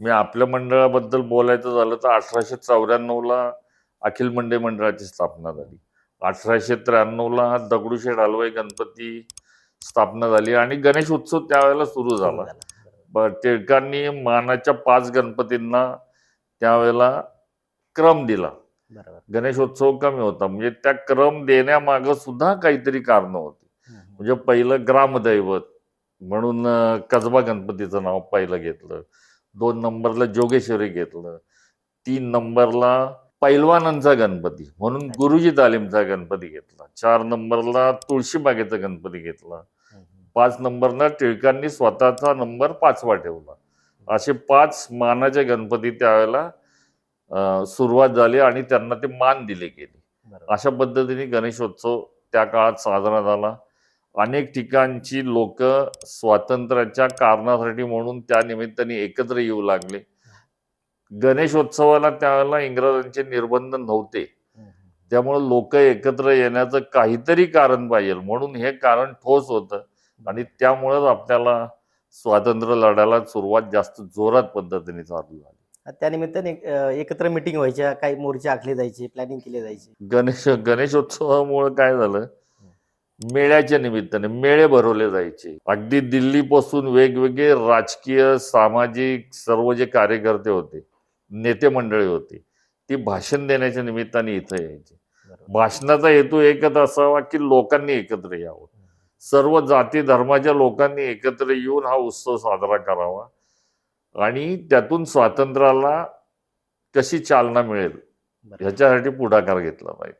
मी आपल्या मंडळाबद्दल बोलायचं झालं तर अठराशे चौऱ्याण्णवला अखिल मंडळ मंडळाची स्थापना झाली. अठराशे त्र्याण्णवला दगडूशेठ हलवाई गणपती स्थापना झाली आणि गणेश उत्सव त्यावेळेला सुरू झाला. टिळकांनी मानाच्या पाच गणपतींना त्यावेळेला क्रम दिला. गणेशोत्सव कमी होता. म्हणजे त्या क्रम देण्यामागं सुद्धा काहीतरी कारणं होती. म्हणजे पहिलं ग्रामदैवत म्हणून कसबा गणपतीचं नाव पहिलं घेतलं. दोन नंबरला जोगेश्वरी घेतलं तीन नंबरला पैलवानांचा गणपती म्हणून गुरुजी तालीमचा गणपती घेतला. चार नंबरला तुळशीबागेचा गणपती घेतला. पाच नंबरला टिळकांनी स्वतःचा नंबर पाचवा ठेवला. असे पाच मानाचे गणपती त्यावेळेला सुरुवात झाली आणि त्यांना ते मान दिले गेले. अशा पद्धतीने गणेशोत्सव त्या काळात साजरा झाला. अनेक ठिकाणची लोक स्वातंत्र्याच्या कारणासाठी म्हणून त्या निमित्ताने एकत्र येऊ लागले. गणेशोत्सवाला त्यावेळेला इंग्रजांचे निर्बंध नव्हते. त्यामुळे लोक एकत्र येण्याचं काहीतरी कारण पाहिजे. म्हणून हे कारण ठोस होतं. आणि त्यामुळेच आपल्याला स्वातंत्र्य लढ्याला सुरुवात जास्त जोरात पद्धतीने चालू झाली. त्यानिमित्ताने एकत्र मिटिंग व्हायच्या काही मोर्चे आखले जायचे प्लॅनिंग केले जायचे. गणेश गणेशोत्सवामुळे काय झालं? मेळ्याच्या निमित्ताने मेळे भरवले जायचे. अगदी दिल्लीपासून वेगवेगळे राजकीय सामाजिक सर्व जे कार्यकर्ते होते नेते मंडळी होती ती भाषण देण्याच्या निमित्ताने इथं यायची. भाषणाचा हेतू एकच असावा की लोकांनी एकत्र यावं. सर्व जाती धर्माच्या लोकांनी एकत्र येऊन हा उत्सव साजरा करावा आणि त्यातून स्वातंत्र्याला कशी चालना मिळेल. ह्याच्यासाठी पुढाकार घेतला पाहिजे.